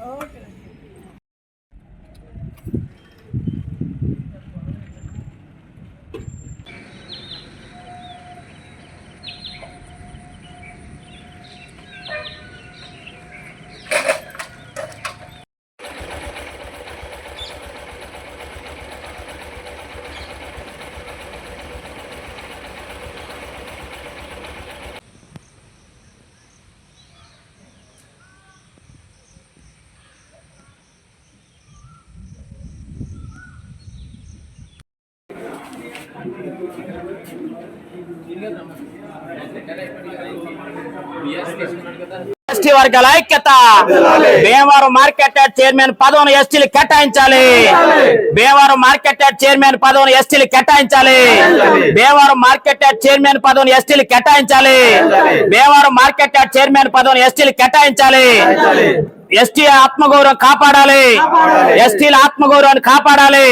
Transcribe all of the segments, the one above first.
Okay. ST వర్గాల ఐక్యత. Bhimavaram market yard chairman పదవిని ఎస్టీలు కేటాయించాలి. భీమవరం మార్కెట్ యార్డ్ చైర్మన్ పదవిని ఎస్టీలు కేటాయించాలి. భీమవరం మార్కెట్ యార్డ్ చైర్మన్ పదవిని ఎస్టీలు కేటాయించాలి. భీమవరం మార్కెట్ యార్డ్ చైర్మన్ పదవిని ఎస్టీలు కేటాయించాలి. ఎస్టీ ఆత్మగౌరవం కాపాడాలి. ఎస్టీల ఆత్మగౌరవాన్ని కాపాడాలి.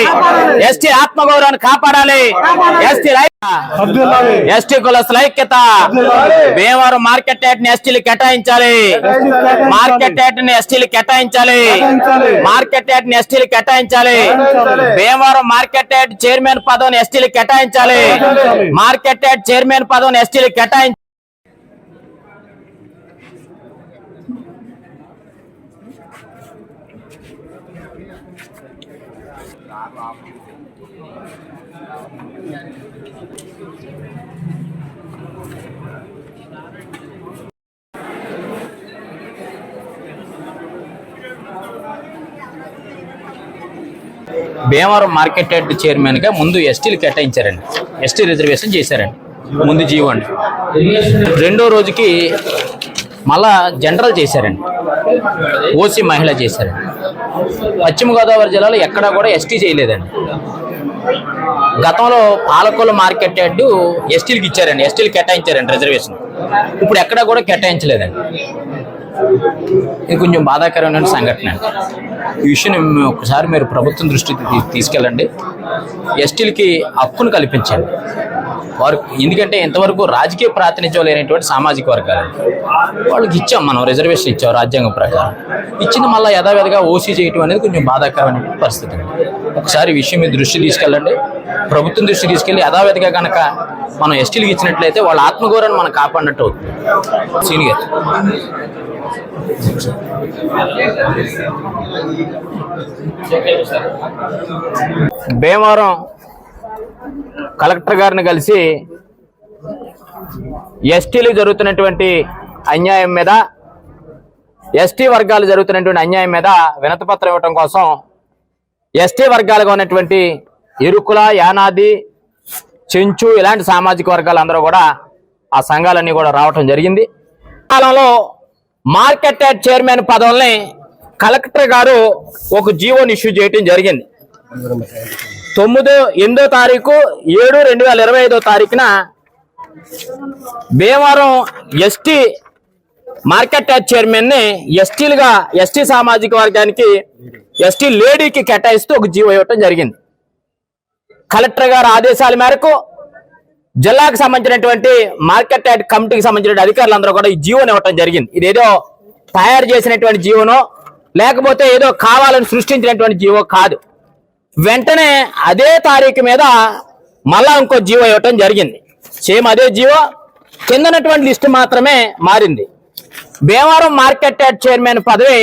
ఎస్టీ ఆత్మగౌరవాన్ని కాపాడాలి. ఎస్టీ ఎస్టీ కులస్తుల ఐక్యత భీమవరం మార్కెట్ యార్డ్ని ఎస్టీలు కేటాయించాలి. మార్కెట్ యార్డ్ని ఎస్టీలు కేటాయించాలి. మార్కెట్ యార్డ్ని ఎస్టీలు కేటాయించాలి. భీమవరం మార్కెట్ యార్డ్ చైర్మన్ పదవిని ఎస్టీలు కేటాయించాలి. మార్కెట్ యార్డ్ చైర్మన్ పదవిని ఎస్టీలు కేటాయించాలి. భీమవరం మార్కెట్ హెడ్ చైర్మన్గా ముందు ఎస్టీలు కేటాయించారండి. ఎస్టీ రిజర్వేషన్ చేశారండి. ముందు జీవో అండి. రెండో రోజుకి మళ్ళా జనరల్ చేశారండి. ఓసీ మహిళ చేశారండి. పశ్చిమ గోదావరి జిల్లాలో ఎక్కడా కూడా ఎస్టీ చేయలేదండి. గతంలో పాలకొల మార్కెట్ యార్డ్ ఎస్టీలకు ఇచ్చారండి. ఎస్టీలు కేటాయించారండి రిజర్వేషన్ ఇప్పుడు ఎక్కడా కూడా కేటాయించలేదండి. ఇది కొంచెం బాధాకరమైన సంఘటన ఈ విషయం ఒకసారి మీరు ప్రభుత్వం దృష్టికి తీసుకెళ్ళండి. ఎస్టీలకి హక్కును కల్పించండి. వారు ఎందుకంటే ఇంతవరకు రాజకీయ ప్రాతినిధ్యం లేనటువంటి సామాజిక వర్గాలు. వాళ్ళకి ఇచ్చాం మనం రిజర్వేషన్ ఇచ్చాం రాజ్యాంగం ప్రకారం. ఇచ్చిన మళ్ళీ యథావిధిగా ఓసీ చేయటం అనేది కొంచెం బాధాకరమైన పరిస్థితి అండి ఒకసారి విషయం మీద దృష్టి తీసుకెళ్ళండి. ప్రభుత్వం దృష్టి తీసుకెళ్ళి యథావిధిగా కనుక మనం ఎస్టీలకు ఇచ్చినట్లయితే వాళ్ళ ఆత్మగౌరవాన్ని మనం కాపాడినట్టు అవుతుంది. సీనియర్. భీమవరం కలెక్టర్ గారిని కలిసి ఎస్టీలు జరుగుతున్నటువంటి అన్యాయం మీద ఎస్టీ వర్గాలు జరుగుతున్నటువంటి అన్యాయం మీద వినతిపత్రం ఇవ్వటం కోసం ఎస్టీ వర్గాలుగా ఉన్నటువంటి ఇరుకుల యానాది చెంచు ఇలాంటి సామాజిక వర్గాలు అందరూ కూడా ఆ సంఘాలన్నీ కూడా రావటం జరిగింది. కాలంలో మార్కెట్ యాడ్ చైర్మన్ పదవుల్ని కలెక్టర్ గారు ఒక జీవోని ఇష్యూ చేయటం జరిగింది. తొమ్మిదో ఎనిమిదో తారీఖు ఏడు రెండు వేల ఇరవై ఐదో తారీఖున భీమవరం ఎస్టీ మార్కెట్ యాడ్ చైర్మన్ని ఎస్టీలుగా ఎస్టీ సామాజిక వర్గానికి ఎస్టీ లేడీకి కేటాయిస్తూ ఒక జీవో ఇవ్వటం జరిగింది. కలెక్టర్ గారి ఆదేశాల మేరకు జిల్లాకు సంబంధించినటువంటి మార్కెట్ యాడ్ కమిటీకి సంబంధించిన అధికారులందరూ కూడా ఈ జీవోని ఇవ్వటం జరిగింది. ఇదేదో తయారు చేసినటువంటి జీవోనో లేకపోతే ఏదో కావాలని సృష్టించినటువంటి జీవో కాదు. వెంటనే అదే తారీఖు మీద మళ్ళా ఇంకో జీవో ఇవ్వటం జరిగింది. సేమ్ అదే జీవో కిందనటువంటి లిస్టు మాత్రమే మారింది. భీమవరం మార్కెట్ యాడ్ చైర్మన్ పదవి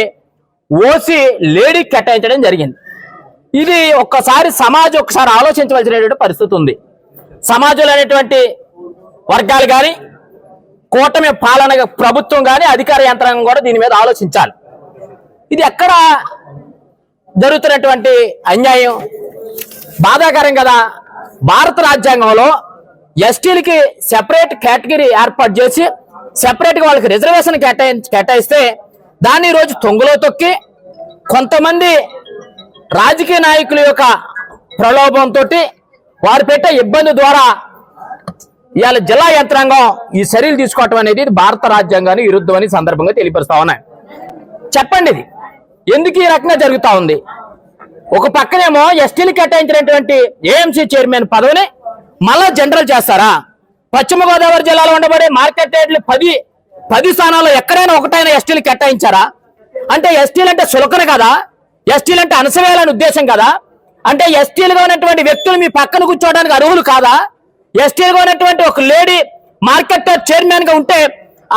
ఓసి లేడీ కేటాయించడం జరిగింది. ఇది ఒక్కసారి సమాజం ఒక్కసారి ఆలోచించవలసినటువంటి పరిస్థితి ఉంది. సమాజంలో అనేటువంటి వర్గాలు కానీ కూటమి పాలన ప్రభుత్వం కానీ అధికార యంత్రాంగం కూడా దీని మీద ఆలోచించాలి. ఇది ఎక్కడ జరుగుతున్నటువంటి అన్యాయం బాధాకరం కదా. భారత రాజ్యాంగంలో ఎస్టీలకి సెపరేట్ కేటగిరీ ఏర్పాటు చేసి సెపరేట్గా వాళ్ళకి రిజర్వేషన్ కేటాయి కేటాయిస్తే దాన్ని ఈరోజు రోజు తొంగలో తొక్కి కొంతమంది రాజకీయ నాయకుల యొక్క ప్రలోభంతో వారు పెట్టే ఇబ్బంది ద్వారా ఇవాళ జిల్లా యంత్రాంగం ఈ చర్యలు తీసుకోవటం అనేది భారత రాజ్యాంగానికి విరుద్ధమని సందర్భంగా తెలియపరుస్తా ఉన్నాయి చెప్పండి ఇది. ఎందుకు ఈ రకంగా జరుగుతా ఉంది? ఒక పక్కనేమో ఎస్టీలు కేటాయించినటువంటి ఏఎంసీ చైర్మన్ పదవిని మళ్ళా జనరల్ చేస్తారా? పశ్చిమ గోదావరి జిల్లాలో ఉండబడే మార్కెట్ రేట్లు పది పది స్థానాల్లో ఎక్కడైనా ఒకటైనా ఎస్టీలు కేటాయించారా? అంటే ఎస్టీలు అంటే సులకన కదా? ఎస్టీలు అంటే అనసవేయాలని ఉద్దేశం కదా? అంటే ఎస్టీలుగా ఉన్నటువంటి వ్యక్తులు మీ పక్కన కూర్చోవడానికి అర్హులు కాదా? ఎస్టీలుగా ఉన్నటువంటి ఒక లేడీ మార్కెట్ చైర్మన్గా ఉంటే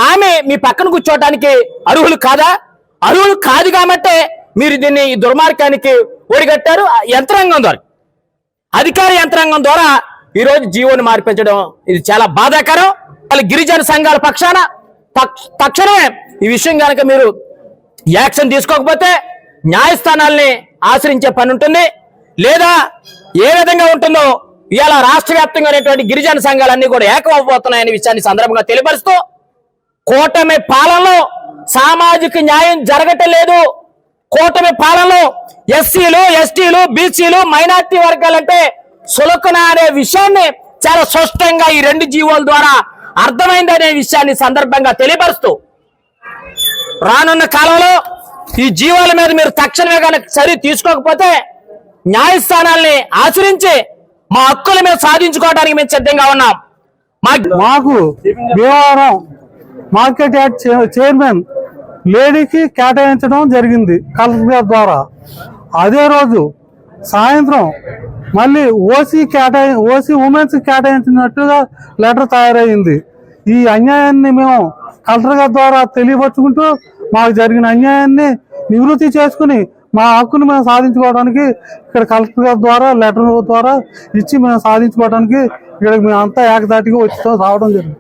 ఆమె మీ పక్కన కూర్చోవడానికి అర్హులు కాదా? అర్హులు కాదు కాబట్టి మీరు దీన్ని ఈ దుర్మార్గానికి ఒడిగట్టారు. ఆ యంత్రాంగం ద్వారా అధికార యంత్రాంగం ద్వారా ఈరోజు జీవోని మార్పించడం ఇది చాలా బాధాకరం. వాళ్ళ గిరిజన సంఘాల పక్షాన తక్ష- తక్షణమే ఈ విషయం కనుక మీరు యాక్షన్ తీసుకోకపోతే న్యాయస్థానాల్ని ఆశ్రయించే పని ఉంటుంది. లేదా ఏ విధంగా ఉంటుందో ఇవాళ రాష్ట్ర వ్యాప్తంగా ఉన్నటువంటి గిరిజన సంఘాలన్నీ కూడా ఏకమైపోతున్నాయనే విషయాన్ని సందర్భంగా తెలియపరుస్తూ కూటమి పాలనలో సామాజిక న్యాయం జరగటం లేదు కూటమి పాలనలో ఎస్సీలు ఎస్టీలు బీసీలు మైనార్టీ వర్గాలంటే సులకన అనే విషయాన్ని చాలా స్పష్టంగా ఈ రెండు జీవోల ద్వారా అర్థమైందనే విషయాన్ని సందర్భంగా తెలియపరుస్తూ రానున్న కాలంలో ఈ జీవాల మీద మీరు తక్షణమే కనుక చర్య తీసుకోకపోతే న్యాయస్థానాల్ని ఆచరించి మా హక్కుల మీద సాధించుకోవడానికి మేము సిద్ధంగా ఉన్నాం. మాకు భీమవరం మార్కెట్ యార్డ్ చైర్మన్ లేడీకి కేటాయించడం జరిగింది కలెక్టర్ గారి ద్వారా. అదే రోజు సాయంత్రం మళ్ళీ ఓసీ కేటాయి ఓసీ ఉమెన్స్ కేటాయించినట్టుగా లెటర్ తయారైంది. ఈ అన్యాయాన్ని మేము కలెక్టర్ గారి ద్వారా తెలియపరుచుకుంటూ మాకు జరిగిన అన్యాయాన్ని నివృత్తి చేసుకుని మా హక్కును మేము సాధించుకోవడానికి ఇక్కడ కలెక్టర్ గారి ద్వారా లెటర్ ద్వారా ఇచ్చి మేము సాధించుకోవడానికి ఇక్కడ మేము అంతా ఏకదాటిగా వచ్చి రావడం జరిగింది.